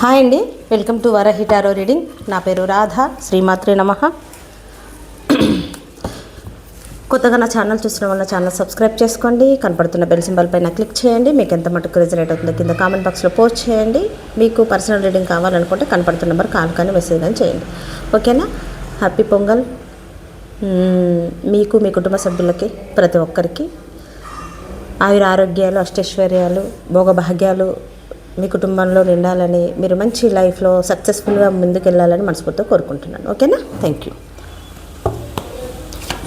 Hi అండి. Welcome to Varahi tarot reading. నా పేరు రాధ. శ్రీమాత్రి నమ. కొత్తగా నా ఛానల్ చూసిన వాళ్ళ ఛానల్ సబ్స్క్రైబ్ చేసుకోండి. కనపడుతున్న బెల్ సింబల్ పైన క్లిక్ చేయండి. మీకు ఎంత మటుకు రిజనేట్ అవుతుందో కింద కామెంట్ బాక్స్లో పోస్ట్ చేయండి. మీకు పర్సనల్ రీడింగ్ కావాలనుకుంటే కనపడుతున్న నెంబర్ కాల్ కానీ మెసేజ్ కానీ చేయండి. ఓకేనా? హ్యాపీ పొంగల్. మీకు మీ కుటుంబ సభ్యులకి ప్రతి ఒక్కరికి ఆయుర ఆరోగ్యాలు అష్టైశ్వర్యాలు భోగభాగ్యాలు మీ కుటుంబంలో నిండాలని మీరు మంచి లైఫ్లో సక్సెస్ఫుల్గా ముందుకెళ్ళాలని మనస్ఫూర్తిగా కోరుకుంటున్నాను. ఓకేనా? థ్యాంక్ యూ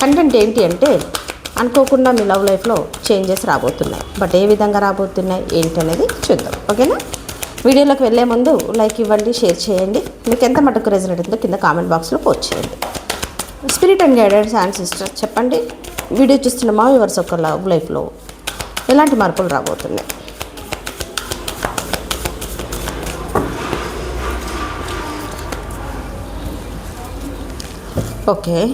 కంటెంట్ ఏంటి అంటే అనుకోకుండా మీ లవ్ లైఫ్లో చేంజెస్ రాబోతున్నాయి. బట్ ఏ విధంగా రాబోతున్నాయి ఏంటి అనేది చూద్దాం. ఓకేనా? వీడియోలోకి వెళ్ళే ముందు లైక్ ఇవ్వండి షేర్ చేయండి. మీకు ఎంత మటుకు రెజల్ట్ ఉందో కింద కామెంట్ బాక్స్లో పోస్ట్ చేయండి. Spirit and guidance and sister చెప్పండి. వీడియో చూస్తున్న మా వివర్స్ ఒక లవ్ లైఫ్లో ఎలాంటి మార్పులు రాబోతున్నాయి? ఓకే.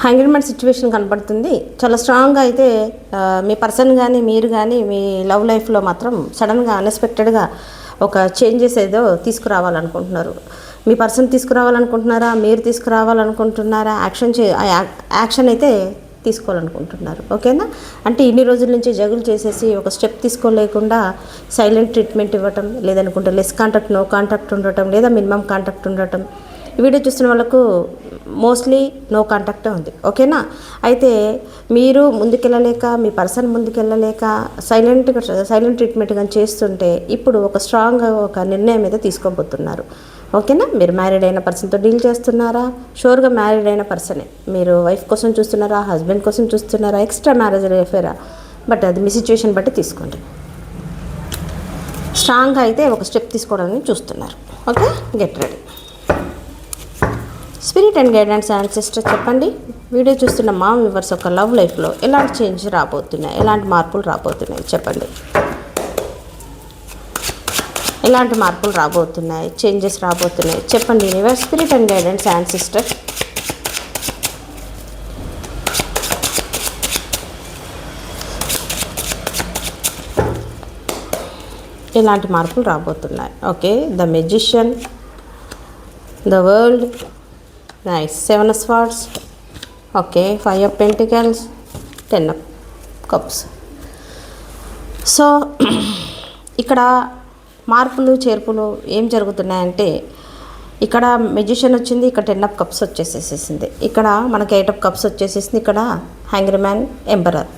హ్యాంగిల్మెంట్ సిచ్యువేషన్ కనపడుతుంది. చాలా స్ట్రాంగ్గా అయితే మీ పర్సన్ కానీ మీరు కానీ మీ లవ్ లైఫ్లో మాత్రం సడన్గా అన్ఎక్స్పెక్టెడ్గా ఒక చేంజెస్ ఏదో తీసుకురావాలనుకుంటున్నారు. మీ పర్సన్ తీసుకురావాలనుకుంటున్నారా? మీరు తీసుకురావాలనుకుంటున్నారా? యాక్షన్ చే ఆ యాక్- యాక్షన్ అయితే తీసుకోవాలనుకుంటున్నారు. ఓకేనా? అంటే ఇన్ని రోజుల నుంచి జగులు చేసేసి ఒక స్టెప్ తీసుకోలేకుండా సైలెంట్ ట్రీట్మెంట్ ఇవ్వటం లేదనుకుంటే లెస్ కాంటాక్ట్ నో కాంటాక్ట్ ఉండటం లేదా మినిమం కాంటాక్ట్ ఉండటం వీడియో చూస్తున్న వాళ్ళకు మోస్ట్లీ నో కాంటాక్టే ఉంది. ఓకేనా? అయితే మీరు ముందుకెళ్ళలేక మీ పర్సన్ ముందుకెళ్ళలేక సైలెంట్గా సైలెంట్ ట్రీట్మెంట్ కానీ చేస్తుంటే ఇప్పుడు ఒక స్ట్రాంగ్ ఒక నిర్ణయం అయితే తీసుకోబోతున్నారు. ఓకేనా? మీరు మ్యారీడ్ అయిన పర్సన్తో డీల్ చేస్తున్నారా? షూర్గా మ్యారీడ్ అయిన పర్సనే. మీరు వైఫ్ కోసం చూస్తున్నారా? హస్బెండ్ కోసం చూస్తున్నారా? ఎక్స్ట్రా మ్యారేజ్ అఫేరా బట్ అది మీ సిచ్యువేషన్ బట్టి తీసుకోండి. స్ట్రాంగ్గా అయితే ఒక స్టెప్ తీసుకోవడానికి చూస్తున్నారు. Okay? Get ready. Spirit and guidance and చెప్పండి. వీడియో చూస్తున్న మా వ్యూవర్స్ ఒక లవ్ లైఫ్లో ఎలాంటి చేంజ్ రాబోతున్నాయి? ఎలాంటి మార్పులు రాబోతున్నాయి? చెప్పండి. ఎలాంటి మార్పులు రాబోతున్నాయి చేంజెస్ రాబోతున్నాయి? చెప్పండి universe spirit and guidance and sister ఎలాంటి మార్పులు రాబోతున్నాయి? Okay the magician the world nice seven swords okay five of pentacles ten of cups so ఇక్కడ మార్పులు చేర్పులు ఏం జరుగుతున్నాయంటే ఇక్కడ మెజిషియన్ వచ్చింది ఇక్కడ టెన్ ఆఫ్ కప్స్ వచ్చేసేసింది. ఇక్కడ మనకి ఎయిట్ ఆఫ్ కప్స్ వచ్చేసేసింది ఇక్కడ హ్యాంగర్ మ్యాన్ ఎంబరర్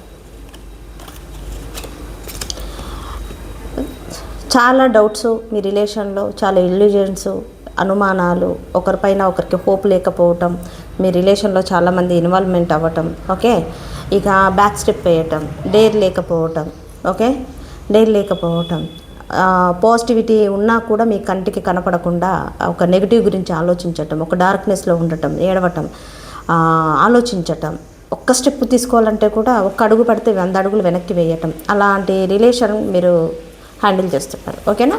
చాలా డౌట్స్ మీ రిలేషన్లో చాలా ఇల్యూజన్స్ అనుమానాలు ఒకరిపైన ఒకరికి హోప్ లేకపోవటం మీ రిలేషన్లో చాలామంది ఇన్వాల్వ్మెంట్ అవ్వటం ఓకే? ఇక బ్యాక్ స్టెప్ వేయటం డేర్ లేకపోవటం ఓకే? డేర్ లేకపోవటం. పాజిటివిటీ ఉన్నా కూడా మీ కంటికి కనపడకుండా ఒక నెగిటివ్ గురించి ఆలోచించటం ఒక డార్క్నెస్లో ఉండటం ఏడవటం ఆలోచించటం ఒక్క స్టెప్ తీసుకోవాలంటే కూడా ఒక్క అడుగు పడితే వంద అడుగులు వెనక్కి వేయటం అలాంటి రిలేషన్ మీరు హ్యాండిల్ చేస్తున్నారు ఓకేనా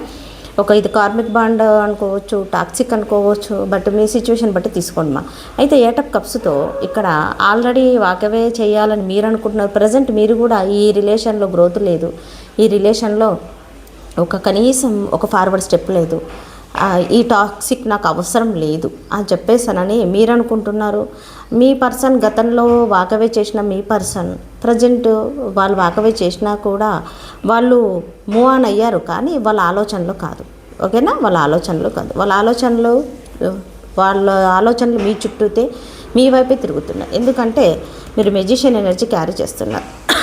ఒక ఇది కార్మిక్ బాండ్ అనుకోవచ్చు టాక్సిక్ అనుకోవచ్చు బట్ మీ సిచ్యువేషన్ బట్టి తీసుకోండి మా. అయితే ఏటప్ కప్స్తో ఇక్కడ ఆల్రెడీ వాకవే చేయాలని మీరు అనుకుంటున్నారు. ప్రజెంట్ మీరు కూడా ఈ రిలేషన్లో గ్రోత్ లేదు. ఈ రిలేషన్లో ఒక కనీసం ఒక ఫార్వర్డ్ స్టెప్ లేదు. ఈ టాక్సిక్ నాకు అవసరం లేదు. అని చెప్పేసానని మీరు అనుకుంటున్నారు. మీ పర్సన్ గతంలో వాకవే చేసిన మీ పర్సన్ ప్రజెంట్ వాళ్ళు వాకవే చేసినా కూడా వాళ్ళు మూవ్ ఆన్ అయ్యారు కానీ వాళ్ళ ఆలోచనలు కాదు. ఓకేనా? వాళ్ళ ఆలోచనలు కాదు. వాళ్ళ ఆలోచనలు వాళ్ళ ఆలోచనలు మీ చుట్టూతే మీ వైపే తిరుగుతున్నాయి. ఎందుకంటే మీరు మెజిషియన్ ఎనర్జీ క్యారీ చేస్తున్నారు.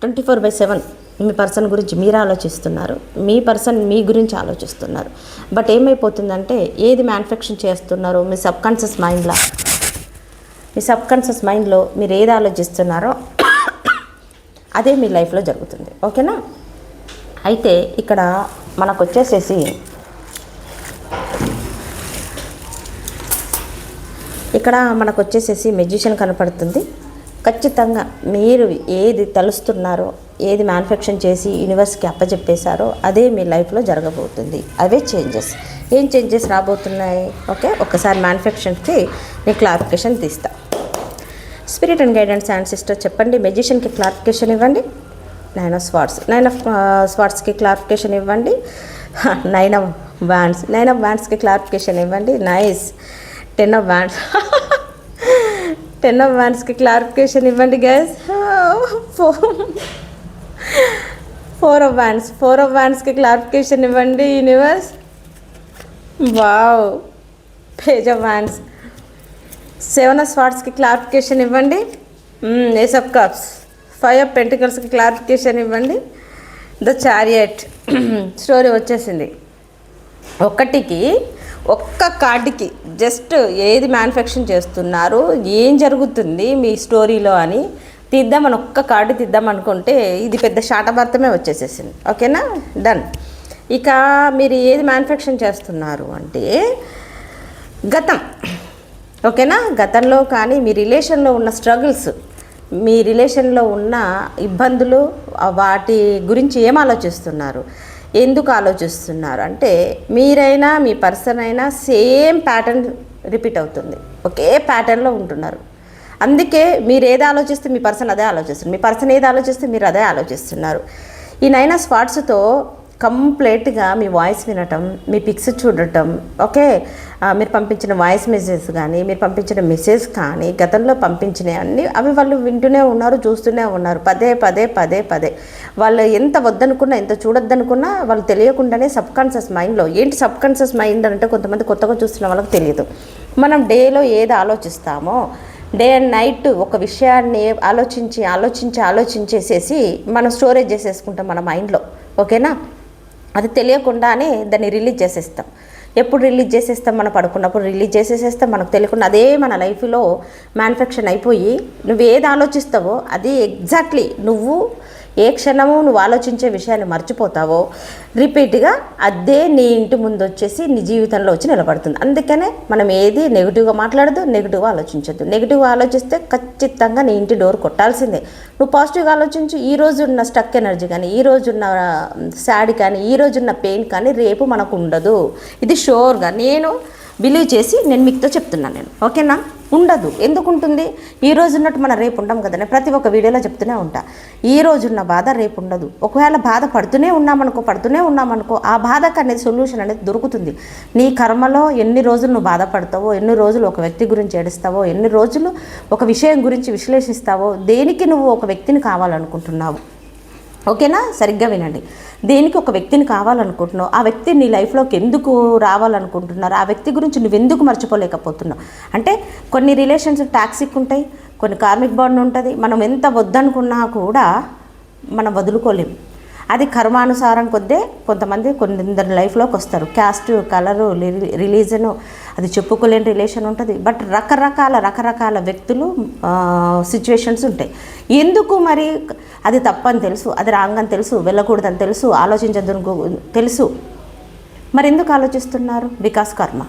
ట్వంటీ ఫోర్ బై సెవెన్ మీ పర్సన్ గురించి మీరు ఆలోచిస్తున్నారు మీ పర్సన్ మీ గురించి ఆలోచిస్తున్నారు. బట్ ఏమైపోతుందంటే ఏది మ్యానుఫ్యాక్చర్ చేస్తున్నారో మీ సబ్ కాన్షియస్ మైండ్లో మీ సబ్ కాన్షియస్ మైండ్లో మీరు ఏది ఆలోచిస్తున్నారో అదే మీ లైఫ్లో జరుగుతుంది. ఓకేనా అయితే ఇక్కడ మనకు వచ్చేసేసి ఇక్కడ మనకు వచ్చేసేసి మెజిషియన్ కనపడుతుంది. ఖచ్చితంగా మీరు ఏది తలుస్తున్నారో ఏది మ్యానుఫ్యాక్చర్ చేసి యూనివర్స్కి అప్పచెప్పేశారో అదే మీ లైఫ్లో జరగబోతుంది. అవే చేంజెస్ ఏం చేంజెస్ రాబోతున్నాయి? ఓకే ఒకసారి మ్యానుఫ్యాక్చర్కి నేను క్లారిఫికేషన్ తీస్తా. Spirit and guidance and sister చెప్పండి మెజిషియన్కి క్లారిఫికేషన్ ఇవ్వండి. Nine of swords nine of స్వాట్స్కి clarification ఇవ్వండి. Nine of wands nine of వ్యాండ్స్కి clarification ఇవ్వండి. Nice ten of wands ten of వన్స్కి clarification ఇవ్వండి gas four four of wands four of వన్స్కి clarification ఇవ్వండి universe wow page of wands seven of స్వాట్స్కి clarification ఇవ్వండి. Ace of cups five of పెంటికల్స్కి clarification ఇవ్వండి. The chariot story వచ్చేసింది. ఒకటికి ఒక్క కార్డుకి just ఏది manufacturing చేస్తున్నారు ఏం జరుగుతుంది మీ స్టోరీలో అని తీద్దామని ఒక్క కార్డు తీద్దాం అనుకుంటే ఇది పెద్ద శాటభారతమే వచ్చేసేసింది. ఓకేనా? డన్ ఇక మీరు ఏది మ్యానుఫ్యాక్చరింగ్ చేస్తున్నారు అంటే గతం. ఓకేనా? గతంలో కానీ మీ రిలేషన్లో ఉన్న స్ట్రగుల్స్ మీ రిలేషన్లో ఉన్న ఇబ్బందులు వాటి గురించి ఏం ఆలోచిస్తున్నారు? ఎందుకు ఆలోచిస్తున్నారు? అంటే మీరైనా మీ పర్సన్ అయినా సేమ్ ప్యాటర్న్ రిపీట్ అవుతుంది. ఒకే ప్యాటర్న్లో ఉంటున్నారు. అందుకే మీరు ఏది ఆలోచిస్తే మీ పర్సన్ అదే ఆలోచిస్తుంది మీ పర్సన్ ఏది ఆలోచిస్తే మీరు అదే ఆలోచిస్తున్నారు. ఈ నైనా స్పాట్స్తో కంప్లీట్గా మీ వాయిస్ వినటం మీ పిక్స్ చూడటం ఓకే? మీరు పంపించిన వాయిస్ మెసేజ్ కానీ మీరు పంపించిన మెసేజ్ కానీ గతంలో పంపించినవి అన్నీ అవి వాళ్ళు వింటూనే ఉన్నారు చూస్తూనే ఉన్నారు. పదే పదే పదే పదే. వాళ్ళు ఎంత వద్దనుకున్నా ఎంత చూడొద్దనుకున్నా వాళ్ళు తెలియకుండానే సబ్ కాన్షియస్ మైండ్లో ఏంటి సబ్ కాన్షియస్ మైండ్ అంటే కొంతమంది కొత్తగా చూస్తున్న వాళ్ళకి తెలియదు. మనం డేలో ఏది ఆలోచిస్తామో డే అండ్ నైట్ ఒక విషయాన్ని ఆలోచించి ఆలోచించి ఆలోచించేసేసి మనం స్టోరేజ్ చేసేసుకుంటాం మన మైండ్లో. ఓకేనా? అది తెలియకుండానే దాన్ని రిలీజ్ చేసేస్తాం. ఎప్పుడు రిలీజ్ చేసేస్తాం మనం పడుకున్నప్పుడు రిలీజ్ చేసేసేస్తాం మనకు తెలియకుండా అదే మన లైఫ్లో మ్యానుఫ్యాక్చర్ అయిపోయి నువ్వు ఏది ఆలోచిస్తావో అది ఎగ్జాక్ట్లీ నువ్వు ఏ క్షణము నువ్వు ఆలోచించే విషయాన్ని మర్చిపోతావో రిపీట్గా అదే నీ ఇంటి ముందు వచ్చేసి నీ జీవితంలో వచ్చి నిలబడుతుంది. అందుకనే మనం ఏది నెగిటివ్గా మాట్లాడదు నెగిటివ్గా ఆలోచించద్దు. నెగిటివ్గా ఆలోచిస్తే ఖచ్చితంగా నీ ఇంటి డోర్ కొట్టాల్సిందే. నువ్వు పాజిటివ్గా ఆలోచించు ఈ రోజు ఉన్న స్టక్ ఎనర్జీ కానీ ఈ రోజు ఉన్న శాడ్ కానీ ఈ రోజు ఉన్న పెయిన్ కానీ రేపు మనకు ఉండదు. ఇది షోర్గా నేను బిలీవ్ చేసి నేను మీతో చెప్తున్నాను నేను. ఓకేనా? ఉండదు. ఎందుకు ఉంటుంది ఈ రోజు ఉన్నట్టు మనం రేపు ఉండం కదా ప్రతి ఒక్క వీడియోలో చెప్తూనే ఉంటా. ఈ రోజున్న బాధ రేపు ఉండదు. ఒకవేళ బాధ పడుతూనే ఉన్నామనుకో పడుతూనే ఉన్నామనుకో ఆ బాధకు అనేది సొల్యూషన్ అనేది దొరుకుతుంది. నీ కర్మలో ఎన్ని రోజులు నువ్వు బాధపడతావో ఎన్ని రోజులు ఒక వ్యక్తి గురించి ఏడుస్తావో ఎన్ని రోజులు ఒక విషయం గురించి విశ్లేషిస్తావో దేనికి నువ్వు ఒక వ్యక్తిని కావాలనుకుంటున్నావు? ఓకేనా? సరిగ్గా వినండి. దేనికి ఒక వ్యక్తిని కావాలనుకుంటున్నావు? ఆ వ్యక్తి నీ లైఫ్లోకి ఎందుకు రావాలనుకుంటున్నారు? ఆ వ్యక్తి గురించి నువ్వు ఎందుకు మర్చిపోలేకపోతున్నావు? అంటే కొన్ని రిలేషన్స్ టాక్సిక్ ఉంటాయి కొన్ని కార్మిక్ బాండ్ ఉంటుంది. మనం ఎంత వద్దనుకున్నా కూడా మనం వదులుకోలేము అది కర్మానుసారం కొద్దే కొంతమంది కొందరు లైఫ్లోకి వస్తారు. క్యాస్ట్ కలరు రిలీజను అది చెప్పుకోలేని రిలేషన్ ఉంటుంది. బట్ రకరకాల రకరకాల వ్యక్తులు సిచ్యువేషన్స్ ఉంటాయి. ఎందుకు మరి అది తప్పని తెలుసు అది రాంగ్ అని తెలుసు వెళ్ళకూడదని తెలుసు ఆలోచించద్దు తెలుసు? మరి ఎందుకు ఆలోచిస్తున్నారు? వికాస్ కర్మ.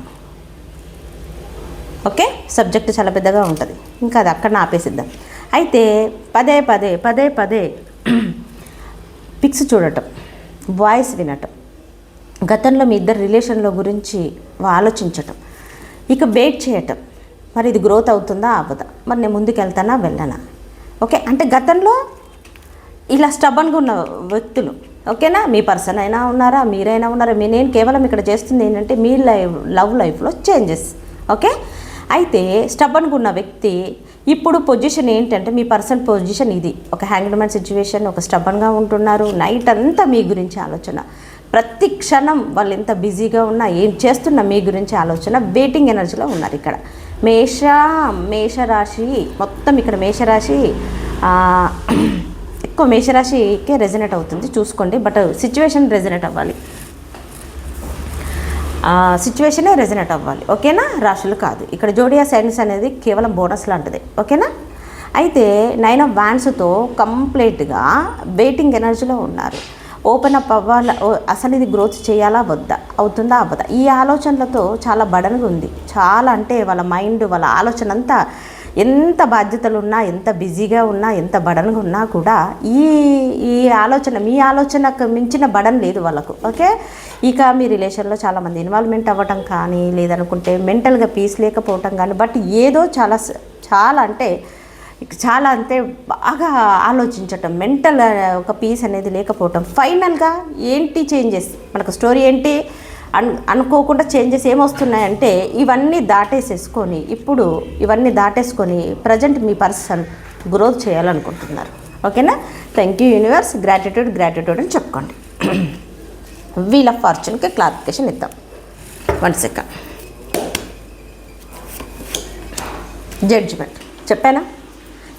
ఓకే? సబ్జెక్ట్ చాలా పెద్దగా ఉంటుంది. ఇంకా అది అక్కడ ఆపేసిద్దాం. అయితే పదే పదే పదే పదే పిక్స్ చూడటం వాయిస్ వినటం గతంలో మీ ఇద్దరు రిలేషన్లో గురించి ఆలోచించటం ఇక వెయిట్ చేయటం. మరి ఇది గ్రోత్ అవుతుందా అవ్వదా? మరి నేను ముందుకు వెళ్తానా వెళ్ళనా? ఓకే అంటే గతంలో ఇలా స్టబన్గా ఉన్న వ్యక్తులు ఓకేనా? మీ పర్సన్ అయినా ఉన్నారా మీరైనా ఉన్నారా? మీ నేను కేవలం ఇక్కడ చేస్తుంది ఏంటంటే మీ లైఫ్ లవ్ లైఫ్లో చేంజెస్ ఓకే? అయితే స్టబన్గా ఉన్న వ్యక్తి ఇప్పుడు పొజిషన్ ఏంటంటే మీ పర్సన్ పొజిషన్ ఇది. ఒక హ్యాంగ్డ్మ్యాన్ సిచ్యువేషన్ ఒక స్టబన్గా ఉంటున్నారు. నైట్ అంతా మీ గురించి ఆలోచన. ప్రతి క్షణం వాళ్ళు ఎంత బిజీగా ఉన్నా ఏం చేస్తున్నా మీ గురించి ఆలోచన వెయిటింగ్ ఎనర్జీలో ఉన్నారు ఇక్కడ. మేష మేషరాశి మొత్తం ఇక్కడ మేషరాశి ఎక్కువ మేషరాశికే రెజనేట్ అవుతుంది. చూసుకోండి. బట్ సిచ్యువేషన్ రెజనేట్ అవ్వాలి. సిచ్యువేషనే రెజనేట్ అవ్వాలి. ఓకేనా? రాశులు కాదు. ఇక్కడ జోడియా సైన్స్ అనేది కేవలం బోనస్ లాంటిది. ఓకేనా? అయితే నైన్ ఆఫ్ వ్యాన్స్తో కంప్లీట్గా వెయిటింగ్ ఎనర్జీలో ఉన్నారు. Open up అవ్వాల? ఓ- అసలు ఇది గ్రోత్ చేయాలా? వద్దా? అవుతుందా? అవ్వదా? ఈ ఆలోచనలతో చాలా బడన్గా ఉంది. చాలా అంటే వాళ్ళ మైండ్ వాళ్ళ ఆలోచన అంతా ఎంత బాధ్యతలు ఉన్నా ఎంత బిజీగా ఉన్నా ఎంత బడన్గా ఉన్నా కూడా ఈ ఈ ఆలోచన మీ ఆలోచనకు మించిన బడన్ లేదు వాళ్ళకు ఓకే? ఇక మీ రిలేషన్లో చాలామంది ఇన్వాల్వ్మెంట్ అవ్వటం కానీ లేదనుకుంటే మెంటల్గా పీస్ లేకపోవటం కానీ బట్ ఏదో చాలా చాలా అంటే చాలా అంతే బాగా ఆలోచించటం మెంటల్ ఒక పీస్ అనేది లేకపోవటం. ఫైనల్గా ఏంటి చేంజెస్? మనకు స్టోరీ ఏంటి? అన్ అనుకోకుండా చేంజెస్ ఏమొస్తున్నాయంటే ఇవన్నీ దాటేసేసుకొని ఇప్పుడు ఇవన్నీ దాటేసుకొని ప్రజెంట్ మీ పర్సన్ గ్రోత్ చేయాలనుకుంటున్నారు. ఓకేనా? Thank you universe. Gratitude gratitude అని చెప్పుకోండి. వీల్ ఆఫ్ ఫార్చ్యూన్కి క్లారిఫికేషన్ ఇద్దాం. One second. జడ్జిమెంట్. చెప్పానా?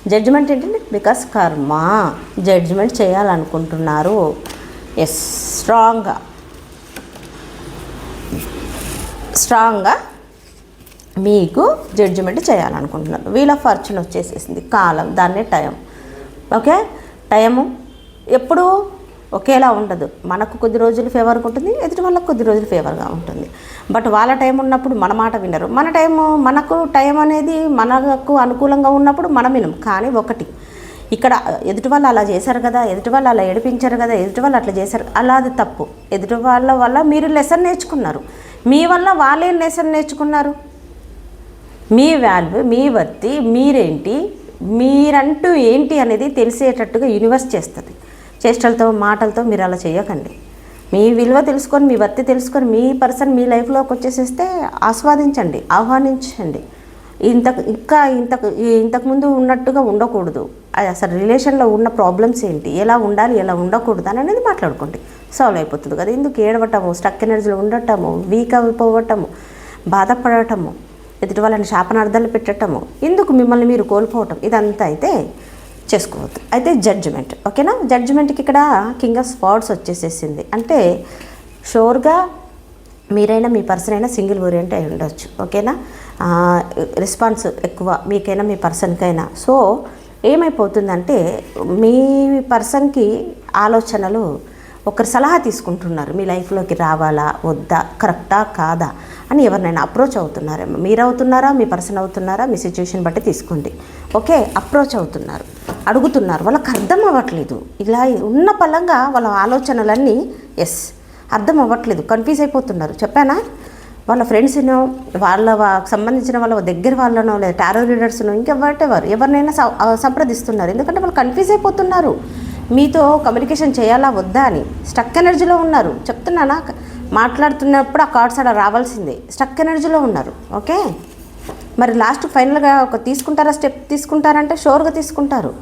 జడ్జిమెంట్ ఏంటండి? బికాస్ కర్మ. జడ్జిమెంట్ చేయాలనుకుంటున్నారు. ఎస్ స్ట్రాంగ్గా. స్ట్రాంగ్గా మీకు జడ్జిమెంట్ చేయాలనుకుంటున్నారు. వీల్ ఆఫ్ ఫార్చ్యూన్ వచ్చేసేసింది. కాలం దాన్నే టైం ఓకే టైము ఎప్పుడు ఒకేలా ఉండదు. మనకు కొద్ది రోజులు ఫేవర్గా ఉంటుంది ఎదుటి వాళ్ళకు కొద్ది రోజులు ఫేవర్గా ఉంటుంది. బట్ వాళ్ళ టైం ఉన్నప్పుడు మన మాట వినరు. మన టైము మనకు టైం అనేది మనకు అనుకూలంగా ఉన్నప్పుడు మనం వినం. కానీ ఒకటి ఇక్కడ ఎదుటి వాళ్ళు అలా చేశారు కదా ఎదుటి వాళ్ళు అలా ఏడిపించారు కదా ఎదుటి వాళ్ళు అట్లా చేశారు అలా అది తప్పు. ఎదుటి వాళ్ళ వల్ల మీరు లెసన్ నేర్చుకున్నారు. మీ వల్ల వాళ్ళేం లెసన్ నేర్చుకున్నారు? మీ వాల్యూ మీ వర్తి మీరేంటి? మీరంటూ ఏంటి అనేది తెలిసేటట్టుగా యూనివర్స్ చేస్తుంది. చేష్టలతో మాటలతో మీరు అలా చేయకండి. మీ విలువ తెలుసుకొని మీ వర్తి తెలుసుకొని మీ పర్సన్ మీ లైఫ్లోకి వచ్చేసేస్తే ఆస్వాదించండి ఆహ్వానించండి. ఇంత ఇంకా ఇంతకు ఇంతకుముందు ఉన్నట్టుగా ఉండకూడదు. అది అసలు రిలేషన్లో ఉన్న ప్రాబ్లమ్స్ ఏంటి? ఎలా ఉండాలి? ఎలా ఉండకూడదు? అని అనేది మాట్లాడుకోండి. సాల్వ్ అయిపోతుంది కదా. ఎందుకు ఏడవటము స్టక్ ఎనర్జీలో ఉండటము వీక్ అయిపోవటము బాధపడటము ఎదుటి వాళ్ళని శాపనార్థాలు పెట్టటము ఎందుకు మిమ్మల్ని మీరు కోల్పోవటం? ఇదంతా అయితే చేసుకోవద్దు. అయితే జడ్జిమెంట్. ఓకేనా? జడ్జిమెంట్కి ఇక్కడ కింగ్ ఆఫ్ స్పాట్స్ వచ్చేసేసింది. అంటే షోర్గా మీరైనా మీ పర్సన్ అయినా సింగిల్ ఓరియంట్ అయి ఉండొచ్చు. ఓకేనా? రెస్పాన్స్ ఎక్కువ మీకైనా మీ పర్సన్కైనా సో ఏమైపోతుందంటే మీ పర్సన్కి ఆలోచనలు ఒకరు సలహా తీసుకుంటున్నారు మీ లైఫ్లోకి రావాలా వద్దా కరెక్టా కాదా అని ఎవరినైనా అప్రోచ్ అవుతున్నారేమో మీరు అవుతున్నారా మీ పర్సన్ అవుతున్నారా మీ సిచ్యువేషన్ బట్టి తీసుకోండి. ఓకే అప్రోచ్ అవుతున్నారు. అడుగుతున్నారు. వాళ్ళకి అర్థం అవ్వట్లేదు. ఇలా ఉన్న పలంగా వాళ్ళ ఆలోచనలన్నీ ఎస్ అర్థం అవ్వట్లేదు. కన్ఫ్యూజ్ అయిపోతున్నారు. చెప్పానా? వాళ్ళ ఫ్రెండ్స్నో వాళ్ళ సంబంధించిన వాళ్ళ దగ్గర వాళ్ళనో లేదా టారో రీడర్స్ను ఇంకెవరిటెవరు ఎవరినైనా స- సంప్రదిస్తున్నారు. ఎందుకంటే వాళ్ళు కన్ఫ్యూజ్ అయిపోతున్నారు. మీతో కమ్యూనికేషన్ చేయాలా వద్దా అని. స్టక్ ఎనర్జీలో ఉన్నారు. చెప్తున్నానా మాట్లాడుతున్నప్పుడు ఆ కార్డ్స్ అలా రావాల్సిందే. స్టక్ ఎనర్జీలో ఉన్నారు. ఓకే? మరి లాస్ట్ ఫైనల్గా ఒక తీసుకుంటారా స్టెప్ తీసుకుంటారంటే షోర్గా తీసుకుంటారు.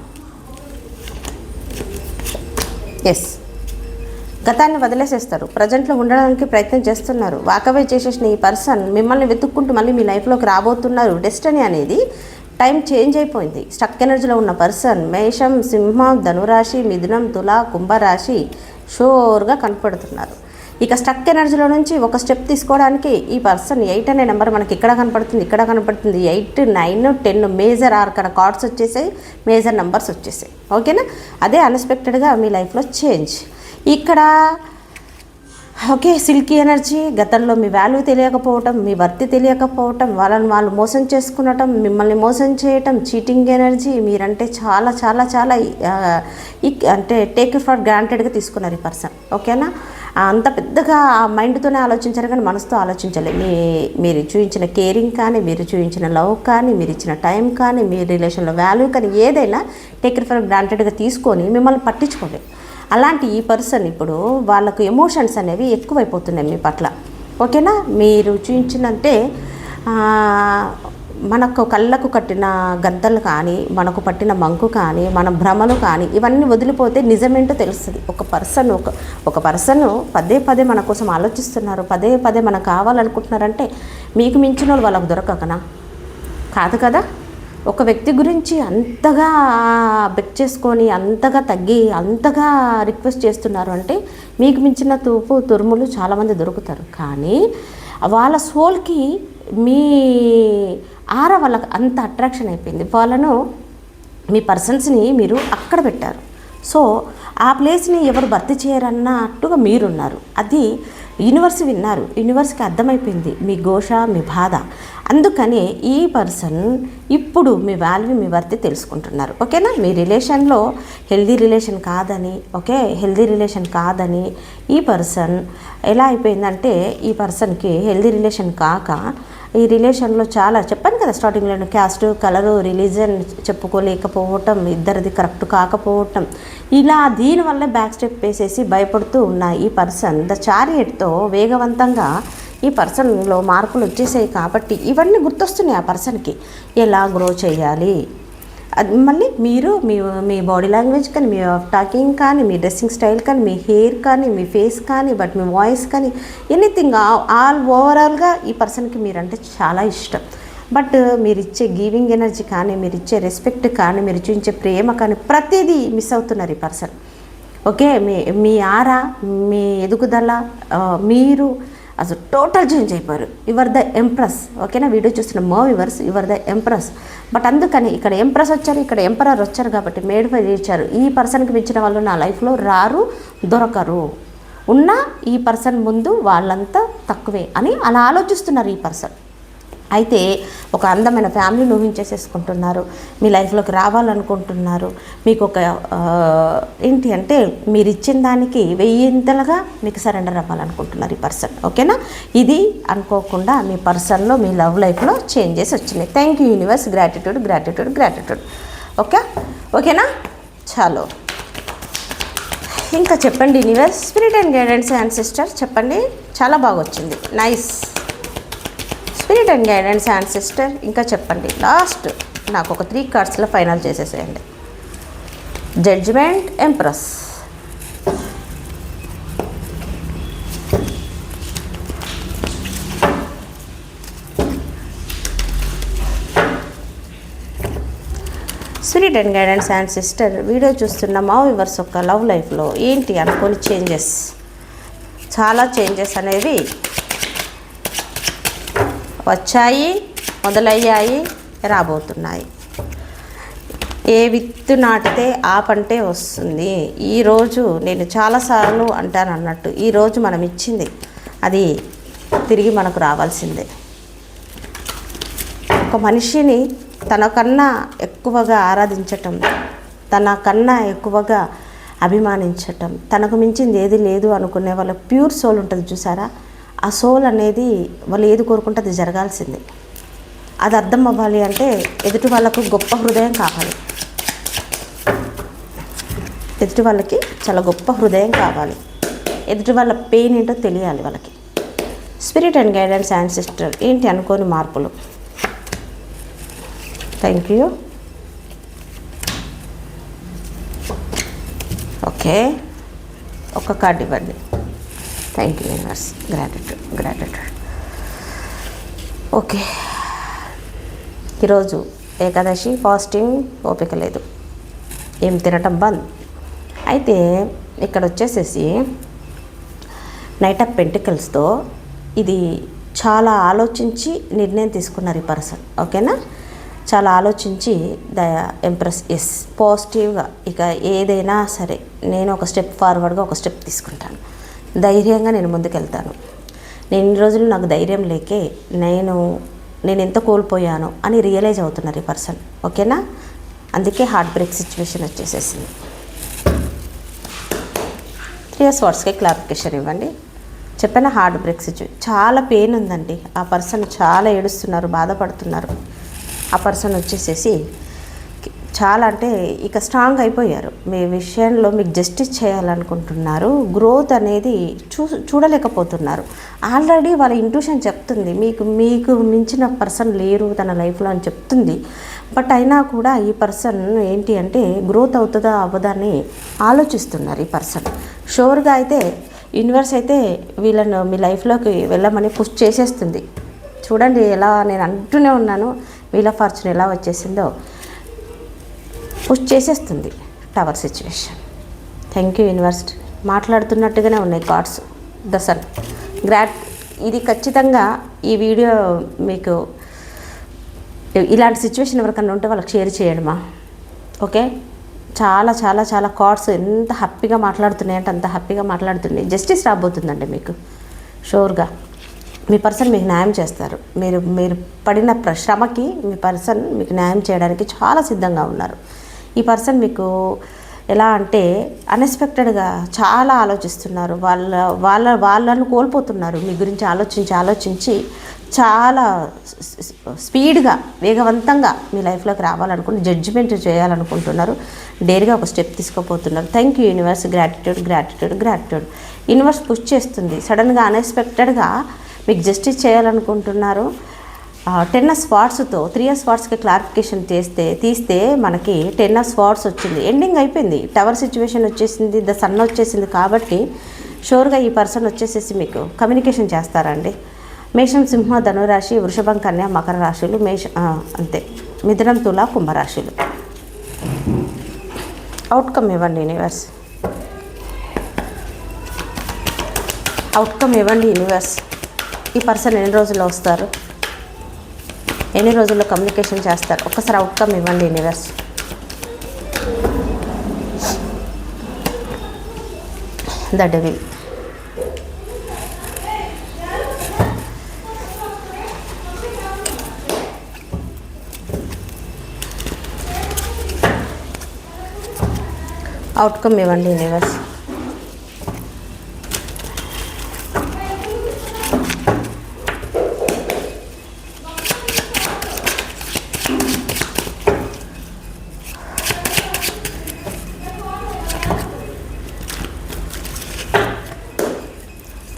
ఎస్. గతాన్ని వదిలేసేస్తారు. ప్రజెంట్లో ఉండడానికి ప్రయత్నం చేస్తున్నారు. వాకవే చేసేసిన ఈ పర్సన్ మిమ్మల్ని వెతుక్కుంటూ మళ్ళీ మీ లైఫ్లోకి రాబోతున్నారు. డెస్టినీ అనేది టైం చేంజ్ అయిపోయింది. స్టక్ ఎనర్జీలో ఉన్న పర్సన్ మేషం సింహం ధనురాశి మిథునం తుల కుంభరాశి షోర్గా కనపడుతున్నారు. ఇక స్టక్ ఎనర్జీలో నుంచి ఒక స్టెప్ తీసుకోవడానికి ఈ పర్సన్ ఎయిట్ అనే నెంబర్ మనకి ఇక్కడ కనపడుతుంది ఇక్కడ కనపడుతుంది. Eight nine ten major arcana cards వచ్చేసాయి మేజర్ నెంబర్స్ వచ్చేసాయి. ఓకేనా? అదే అన్ఎక్స్పెక్టెడ్గా మీ లైఫ్లో చేంజ్. ఇక్కడ ఓకే సిల్కీ ఎనర్జీ గతంలో మీ వాల్యూ తెలియకపోవటం మీ వర్తి తెలియకపోవటం వాళ్ళని వాళ్ళు మోసం చేసుకునటం మిమ్మల్ని మోసం చేయటం చీటింగ్ ఎనర్జీ మీరంటే చాలా చాలా చాలా అంటే టేక్ ఫర్ గ్రాంటెడ్గా తీసుకున్నారు ఈ పర్సన్. ఓకేనా? అంత పెద్దగా ఆ మైండ్తోనే ఆలోచించారు కానీ మనసుతో ఆలోచించలేదు మీ మీరు చూపించిన కేరింగ్ కానీ మీరు చూపించిన లవ్ కానీ మీరు ఇచ్చిన టైం కానీ మీ రిలేషన్లో వాల్యూ కానీ ఏదైనా టేక్ ఫర్ గ్రాంటెడ్గా తీసుకొని మిమ్మల్ని పట్టించుకోండి అలాంటి ఈ పర్సన్ ఇప్పుడు వాళ్ళకు ఎమోషన్స్ అనేవి ఎక్కువైపోతున్నాయి మీ పట్ల. ఓకేనా? మీరు చూపించినంటే మనకు కళ్ళకు కట్టిన గద్దలు కానీ మనకు పట్టిన మంకు కానీ మన భ్రమలు కానీ ఇవన్నీ వదిలిపోతే నిజమేంటో తెలుస్తుంది. ఒక పర్సన్ ఒక ఒక పర్సన్ పదే పదే మన కోసం ఆలోచిస్తున్నారు. పదే పదే మనకు కావాలనుకుంటున్నారంటే మీకు మించిన వాళ్ళు వాళ్ళకు దొరకకనా కాదు కదా? ఒక వ్యక్తి గురించి అంతగా బెక్ చేసుకొని అంతగా తగ్గి అంతగా రిక్వెస్ట్ చేస్తున్నారు అంటే మీకు మించిన తూపు తురుములు చాలామంది దొరుకుతారు. కానీ వాళ్ళ సోల్కి మీ ఆర వాళ్ళకి అంత అట్రాక్షన్ అయిపోయింది. వాళ్ళను మీ పర్సన్స్ని మీరు అక్కడ పెట్టారు. సో ఆ ప్లేస్ని ఎవరు భర్తీ చేయరన్నట్టుగా మీరున్నారు. అది యూనివర్స్ విన్నారు. యూనివర్స్కి అర్థమైపోయింది. మీ ఘోష మీ బాధ. అందుకని ఈ పర్సన్ ఇప్పుడు మీ వాల్యూ మీ వర్తి తెలుసుకుంటున్నారు. ఓకేనా? మీ రిలేషన్లో హెల్దీ రిలేషన్ కాదని ఓకే? హెల్దీ రిలేషన్ కాదని ఈ పర్సన్ ఎలా అయిపోయిందంటే ఈ పర్సన్కి హెల్దీ రిలేషన్ కాక ఈ రిలేషన్లో చాలా చెప్పాను కదా స్టార్టింగ్లో క్యాస్ట్ కలరు రిలీజన్ చెప్పుకోలేకపోవటం ఇద్దరిది కరెక్ట్ కాకపోవటం. ఇలా దీనివల్ల బ్యాక్ స్టెప్ వేసేసి భయపడుతూ ఉన్న ఈ పర్సన్ ద చారియట్తో వేగవంతంగా ఈ పర్సన్లో మార్కులు వచ్చేసాయి కాబట్టి ఇవన్నీ గుర్తొస్తున్నాయి ఆ పర్సన్కి. ఎలా గ్రో చేయాలి? అది మళ్ళీ మీరు మీ మీ బాడీ లాంగ్వేజ్ కానీ మీ టాకింగ్ కానీ మీ డ్రెస్సింగ్ స్టైల్ కానీ మీ హెయిర్ కానీ మీ ఫేస్ కానీ బట్ మీ వాయిస్ కానీ ఎనీథింగ్ ఆల్ ఓవరాల్గా ఈ పర్సన్కి మీరంటే చాలా ఇష్టం. బట్ మీరు ఇచ్చే గివింగ్ ఎనర్జీ కానీ మీరు ఇచ్చే రెస్పెక్ట్ కానీ మీరు చూపించే ప్రేమ కానీ ప్రతిదీ మిస్ అవుతున్నారు ఈ పర్సన్ ఓకే మీ మీ ఆరా మీ ఎదుగుదల uh, మీరు అసలు టోటల్ చేంజ్ అయిపోయారు. యువర్ ద ఎంప్రెస్ ఓకేనా వీడియో చూస్తున్న మో యువర్ ద ఎంప్రెస్ బట్ అందుకని ఇక్కడ ఎంప్రెస్ వచ్చారు ఇక్కడ ఎంపరర్ వచ్చారు కాబట్టి మేడిపై తీర్చారు ఇచ్చారు. ఈ పర్సన్కి మించిన వాళ్ళు నా లైఫ్లో రారు దొరకరు. ఉన్న ఈ పర్సన్ ముందు వాళ్ళంతా తక్కువే అని అలా ఆలోచిస్తున్నారు ఈ పర్సన్ అయితే ఒక అందమైన ఫ్యామిలీని ఊహించేసేసుకుంటున్నారు. మీ లైఫ్లోకి రావాలనుకుంటున్నారు. మీకు ఒక ఏంటి అంటే మీరు ఇచ్చిన దానికి వెయ్యింతలుగా మీకు సరెండర్ అవ్వాలనుకుంటున్నారు ఈ పర్సన్ ఓకేనా? ఇది అనుకోకుండా మీ పర్సన్లో మీ లవ్ లైఫ్లో చేంజెస్ వచ్చినాయి. Thank you universe gratitude gratitude gratitude okay? ఓకేనా? చాలు. ఇంకా చెప్పండి universe spirit and guidance and sister చెప్పండి. చాలా బాగా వచ్చింది nice spirit and guidance and sister ఇంకా చెప్పండి. లాస్ట్ నాకు ఒక త్రీ కార్డ్స్లో ఫైనల్ చేసేసేయండి. Judgement empress spirit and guidance and sister video చూస్తున్న మా వివర్స్ యొక్క లవ్ లైఫ్లో ఏంటి అనుకోని చేంజెస్ చాలా చేంజెస్ అనేవి వచ్చాయి మొదలయ్యాయి రాబోతున్నాయి. ఏ విత్తు నాటితే ఆ పంటే వస్తుంది. ఈరోజు నేను చాలాసార్లు అంటాను అన్నట్టు ఈరోజు మనం ఇచ్చింది అది తిరిగి మనకు రావాల్సిందే. ఒక మనిషిని తనకన్నా ఎక్కువగా ఆరాధించటం తన కన్నా ఎక్కువగా అభిమానించటం తనకు మించింది ఏది లేదు అనుకునే వాళ్ళ ప్యూర్ సోల్ ఉంటుంది చూసారా? ఆ సోల్ అనేది వాళ్ళు ఏది కోరుకుంటే అది జరగాల్సిందే. అది అర్థం అవ్వాలి అంటే ఎదుటి వాళ్ళకు గొప్ప హృదయం కావాలి. ఎదుటి వాళ్ళకి చాలా గొప్ప హృదయం కావాలి. ఎదుటి వాళ్ళ పెయిన్ ఏంటో తెలియాలి వాళ్ళకి. స్పిరిట్ అండ్ గైడెన్స్ యాన్సిస్టర్ ఏంటి అనుకోని మార్పులు. థ్యాంక్ యూ ఓకే ఒక కార్డు ఇవ్వండి. Thank you universe gratitude gratitude okay ఈరోజు ఏకాదశి ఫాస్టింగ్ ఓపిక లేదు. ఏం తినటం బంద్. అయితే ఇక్కడ వచ్చేసేసి నైట్ ఆఫ్ పెంటికల్స్తో ఇది చాలా ఆలోచించి నిర్ణయం తీసుకున్నారు ఈ పర్సన్. ఓకేనా? చాలా ఆలోచించి ద ఎంప్రెస్ ఎస్ పాజిటివ్గా ఇక ఏదైనా సరే నేను ఒక స్టెప్ ఫార్వర్డ్గా ఒక స్టెప్ తీసుకుంటాను. ధైర్యంగా నేను ముందుకెళ్తాను. నేను ఇన్ని రోజులు నాకు ధైర్యం లేకే నేను నేను ఎంత కోల్పోయాను అని రియలైజ్ అవుతున్నారు ఈ పర్సన్. ఓకేనా? అందుకే హార్ట్ బ్రేక్ సిచ్యువేషన్ వచ్చేసేసింది. త్రీ ఇయర్స్ వర్డ్స్కే క్లారిఫికేషన్ ఇవ్వండి. చెప్పిన హార్ట్ బ్రేక్ సిచ్యువేషన్ చాలా పెయిన్ ఉందండి. ఆ పర్సన్ చాలా ఏడుస్తున్నారు బాధపడుతున్నారు. ఆ పర్సన్ వచ్చేసేసి చాలా అంటే ఇక స్ట్రాంగ్ అయిపోయారు. మీ విషయంలో మీకు జస్టిస్ చేయాలనుకుంటున్నారు. గ్రోత్ అనేది చూ చూడలేకపోతున్నారు. ఆల్రెడీ వాళ్ళ ఇంట్యూషన్ చెప్తుంది. మీకు మీకు మించిన పర్సన్ లేరు తన లైఫ్లో అని చెప్తుంది. బట్ అయినా కూడా ఈ పర్సన్ ఏంటి అంటే గ్రోత్ అవుతుందా అవ్వదా అని ఆలోచిస్తున్నారు ఈ పర్సన్ షూర్గా అయితే యూనివర్స్ అయితే వీళ్ళను మీ లైఫ్లోకి వెళ్ళమని పుష్ చేసేస్తుంది. చూడండి ఎలా నేను అంటూనే ఉన్నాను. వీల్ ఆఫ్ ఫార్చ్యూన్ ఎలా వచ్చేసిందో. పుష్ చేసేస్తుంది tower situation. Thank you university మాట్లాడుతున్నట్టుగానే ఉన్నాయి కార్డ్స్ దసన్ గ్రాట్ ఇది ఖచ్చితంగా ఈ వీడియో మీకు ఇలాంటి సిచ్యువేషన్ ఎవరికన్నా ఉంటే వాళ్ళకి షేర్ చేయడమా? ఓకే చాలా చాలా చాలా కార్డ్స్ ఎంత హ్యాపీగా మాట్లాడుతున్నాయి అంటే అంత హ్యాపీగా మాట్లాడుతున్నాయి. జస్టిస్ రాబోతుందండి మీకు. షూర్గా మీ పర్సన్ మీకు న్యాయం చేస్తారు. మీరు మీరు పడిన ప్ర- శ్రమకి మీ పర్సన్ మీకు న్యాయం చేయడానికి చాలా సిద్ధంగా ఉన్నారు. ఈ పర్సన్ మీకు ఎలా అంటే అన్ఎక్స్పెక్టెడ్గా చాలా ఆలోచిస్తున్నారు. వాళ్ళ వాళ్ళ వాళ్ళను కోల్పోతున్నారు. మీ గురించి ఆలోచించి ఆలోచించి చాలా స్పీడ్గా వేగవంతంగా మీ లైఫ్లోకి రావాలనుకుని జడ్జిమెంట్ చేయాలనుకుంటున్నారు. డైరీగా ఒక step తీసుకోపోతున్నారు thank you universe gratitude gratitude gratitude. Universe push చేస్తుంది. సడన్గా అన్ఎక్స్పెక్టెడ్గా మీకు జస్టిస్ చేయాలనుకుంటున్నారు. టెన్ ఆఫ్ స్పాట్స్తో త్రీ ఆఫ్ స్పాట్స్కి క్లారిఫికేషన్ చేస్తే తీస్తే మనకి టెన్ ఆఫ్ స్పాట్స్ వచ్చింది. ఎండింగ్ అయిపోయింది. టవర్ సిచ్యువేషన్ వచ్చేసింది ద సన్ వచ్చేసింది కాబట్టి షోర్గా ఈ పర్సన్ వచ్చేసేసి మీకు కమ్యూనికేషన్ చేస్తారండి. మేషం సింహ ధనురాశి వృషభం కన్యా మకర రాశులు మేష అంతే. మిథునం తుల కుంభరాశులు. అవుట్కమ్ ఇవ్వండి యూనివర్స్ అవుట్కమ్ ఇవ్వండి యూనివర్స్ ఈ పర్సన్ ఎన్ని రోజుల్లో వస్తారు? ఎన్ని రోజుల్లో కమ్యూనికేషన్ చేస్తారు? ఒక్కసారి అవుట్కమ్ ఇవ్వండి యూనివర్స్ ద డెవిల్ అవుట్కమ్ ఇవ్వండి యూనివర్స్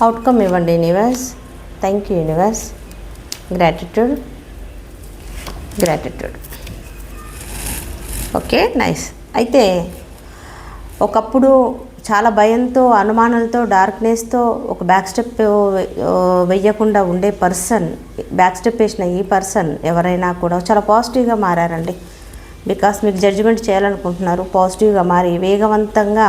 అవుట్కమ్ ఇవ్వండి universe thank you universe gratitude gratitude okay nice అయితే ఒకప్పుడు చాలా భయంతో అనుమానాలతో డార్క్నెస్తో ఒక బ్యాక్ స్టెప్ వెయ్యకుండా ఉండే పర్సన్ బ్యాక్ స్టెప్ వేసిన ఈ పర్సన్ ఎవరైనా కూడా చాలా పాజిటివ్గా మారారండి. బికాస్ మీకు జడ్జిమెంట్ చేయాలనుకుంటున్నారు పాజిటివ్గా మారి వేగవంతంగా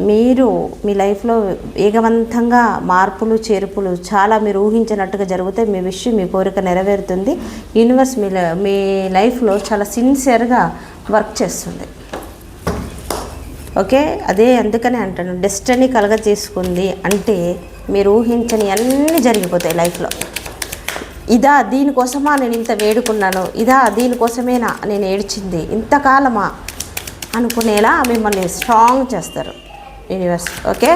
మీరు మీ లైఫ్లో వేగవంతంగా మార్పులు చేర్పులు చాలా మీరు ఊహించినట్టుగా జరుగుతాయి మీ విషయం మీ కోరిక నెరవేరుతుంది. యూనివర్స్ మీ మీ లైఫ్లో చాలా సిన్సియర్గా వర్క్ చేస్తుంది. ఓకే? అదే అందుకనే అంటాను డెస్టనీ కలగ చేసుకుంది అంటే మీరు ఊహించని అన్నీ జరిగిపోతాయి లైఫ్లో. ఇదా దీనికోసమా నేను ఇంత వేడుకున్నాను? ఇదా దీనికోసమేనా? నేను ఏడ్చింది. ఇంతకాలమా? అనుకునేలా మిమ్మల్ని స్ట్రాంగ్ చేస్తారు. యూనివర్స్ ఓకే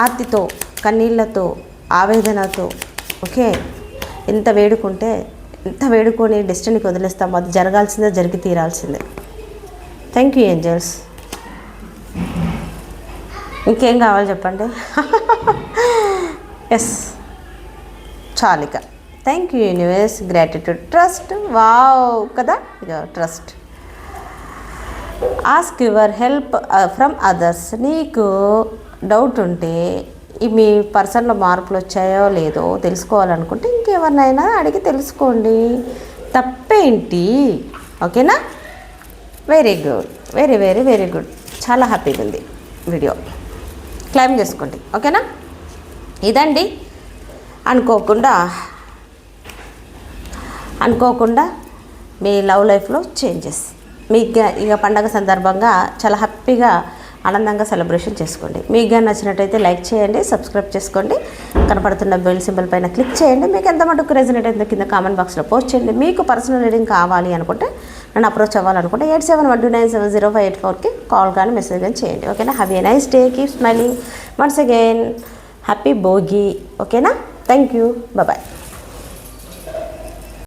ఆర్తితో కన్నీళ్ళతో ఆవేదనతో ఓకే ఎంత వేడుకుంటే ఎంత వేడుకొని డెస్టినీకి వదిలేస్తామో అది జరగాల్సిందే జరిగి తీరాల్సిందే. థ్యాంక్ యూ ఏంజల్స్ ఇంకేం కావాలి చెప్పండి? Yes చాలిక thank you universe gratitude trust wow కదా? ఇక trust ask your help from others నీకు డౌట్ ఉంటే ఈ మీ పర్సన్లో మార్పులు వచ్చాయో లేదో తెలుసుకోవాలనుకుంటే ఇంకెవరినైనా అడిగి తెలుసుకోండి. తప్పేంటి? ఓకేనా? Very good very very very good చాలా హ్యాపీగా ఉంది వీడియో క్లైమ్ చేసుకోండి. ఓకేనా? ఇదండి. అనుకోకుండా అనుకోకుండా మీ లవ్ లైఫ్లో చేంజెస్ మీకు ఇక పండగ సందర్భంగా చాలా హ్యాపీగా ఆనందంగా సెలబ్రేషన్ చేసుకోండి. మీకు కానీ నచ్చినట్టయితే లైక్ చేయండి సబ్స్క్రైబ్ చేసుకోండి. కనపడుతున్న బెల్ సింబల్ పైన క్లిక్ చేయండి. మీకు ఎంత మటుకు రెజినేట్ కింద కామెంట్ బాక్స్లో పోస్ట్ చేయండి. మీకు పర్సనల్ రీడింగ్ కావాలి అనుకుంటే నన్ను అప్రోచ్ అవ్వాలనుకుంటే eight seven one two nine seven zero five eight ఫోర్కి కాల్ కానీ మెసేజ్ కానీ చేయండి. ఓకేనా have a nice day keep smiling once again happy Bhogi ఓకేనా థ్యాంక్ యూ బాయ్